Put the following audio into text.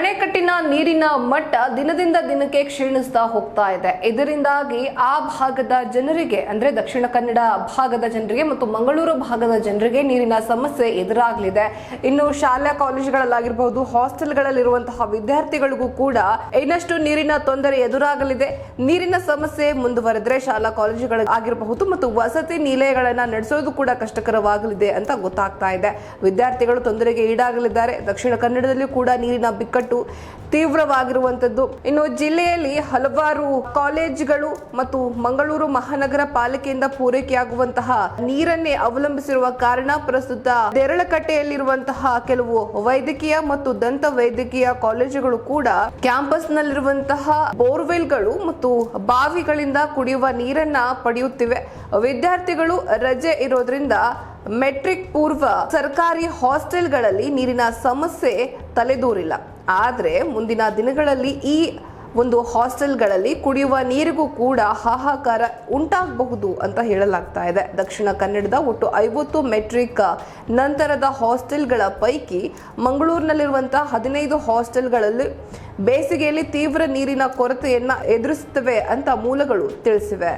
ಅಣೆಕಟ್ಟಿನ ನೀರಿನ ಮಟ್ಟ ದಿನದಿಂದ ದಿನಕ್ಕೆ ಕ್ಷೀಣಿಸ್ತಾ ಹೋಗ್ತಾ ಇದೆ. ಇದರಿಂದಾಗಿ ಆ ಭಾಗದ ಜನರಿಗೆ, ಅಂದ್ರೆ ದಕ್ಷಿಣ ಕನ್ನಡ ಭಾಗದ ಜನರಿಗೆ ಮತ್ತು ಮಂಗಳೂರು ಭಾಗದ ಜನರಿಗೆ ನೀರಿನ ಸಮಸ್ಯೆ ಎದುರಾಗಲಿದೆ. ಇನ್ನು ಶಾಲಾ ಕಾಲೇಜುಗಳಲ್ಲಾಗಿರಬಹುದು, ಹಾಸ್ಟೆಲ್ಗಳಲ್ಲಿರುವಂತಹ ವಿದ್ಯಾರ್ಥಿಗಳಿಗೂ ಕೂಡ ಇನ್ನಷ್ಟು ನೀರಿನ ತೊಂದರೆ ಎದುರಾಗಲಿದೆ. ನೀರಿನ ಸಮಸ್ಯೆ ಮುಂದುವರೆದ್ರೆ ಶಾಲಾ ಕಾಲೇಜುಗಳ ಆಗಿರಬಹುದು ಮತ್ತು ವಸತಿ ನಿಲಯಗಳನ್ನ ನಡೆಸೋದು ಕೂಡ ಕಷ್ಟಕರವಾಗಲಿದೆ ಅಂತ ಗೊತ್ತಾಗ್ತಾ ಇದೆ. ವಿದ್ಯಾರ್ಥಿಗಳು ತೊಂದರೆಗೆ ಈಡಾಗಲಿದ್ದಾರೆ. ದಕ್ಷಿಣ ಕನ್ನಡದಲ್ಲೂ ಕೂಡ ನೀರಿನ ಬಿಕ್ಕಟ್ಟು ತೀವ್ರವಾಗಿರುವಂತದ್ದು ಇನ್ನು ಜಿಲ್ಲೆಯಲ್ಲಿ ಹಲವಾರು ಕಾಲೇಜುಗಳು ಮತ್ತು ಮಂಗಳೂರು ಮಹಾನಗರ ಪಾಲಿಕೆಯಿಂದ ಪೂರೈಕೆಯಾಗುವಂತಹ ನೀರನ್ನೇ ಅವಲಂಬಿಸಿರುವ ಕಾರಣ ಪ್ರಸ್ತುತ ದೇರಳಕಟ್ಟೆಯಲ್ಲಿರುವಂತಹ ಕೆಲವು ವೈದ್ಯಕೀಯ ಮತ್ತು ದಂತ ವೈದ್ಯಕೀಯ ಕಾಲೇಜುಗಳು ಕೂಡ ಕ್ಯಾಂಪಸ್ನಲ್ಲಿರುವಂತಹ ಬೋರ್ವೆಲ್ಗಳು ಮತ್ತು ಬಾವಿಗಳಿಂದ ಕುಡಿಯುವ ನೀರನ್ನ ಪಡೆಯುತ್ತಿವೆ. ವಿದ್ಯಾರ್ಥಿಗಳು ರಜೆ ಇರೋದ್ರಿಂದ ಮೆಟ್ರಿಕ್ ಪೂರ್ವ ಸರ್ಕಾರಿ ಹಾಸ್ಟೆಲ್ಗಳಲ್ಲಿ ನೀರಿನ ಸಮಸ್ಯೆ ತಲೆದೂರಿಲ್ಲ. ಆದರೆ ಮುಂದಿನ ದಿನಗಳಲ್ಲಿ ಈ ಒಂದು ಹಾಸ್ಟೆಲ್ಗಳಲ್ಲಿ ಕುಡಿಯುವ ನೀರಿಗೂ ಕೂಡ ಹಾಹಾಕಾರ ಉಂಟಾಗಬಹುದು ಅಂತ ಹೇಳಲಾಗ್ತಾ ಇದೆ. ದಕ್ಷಿಣ ಕನ್ನಡದ ಒಟ್ಟು ಐವತ್ತು ಮೆಟ್ರಿಕ್ ನಂತರದ ಹಾಸ್ಟೆಲ್ಗಳ ಪೈಕಿ ಮಂಗಳೂರಿನಲ್ಲಿರುವಂತಹ ಹದಿನೈದು ಹಾಸ್ಟೆಲ್ಗಳಲ್ಲಿ ಬೇಸಿಗೆಯಲ್ಲಿ ತೀವ್ರ ನೀರಿನ ಕೊರತೆಯನ್ನು ಎದುರಿಸುತ್ತವೆ ಅಂತ ಮೂಲಗಳು ತಿಳಿಸಿವೆ.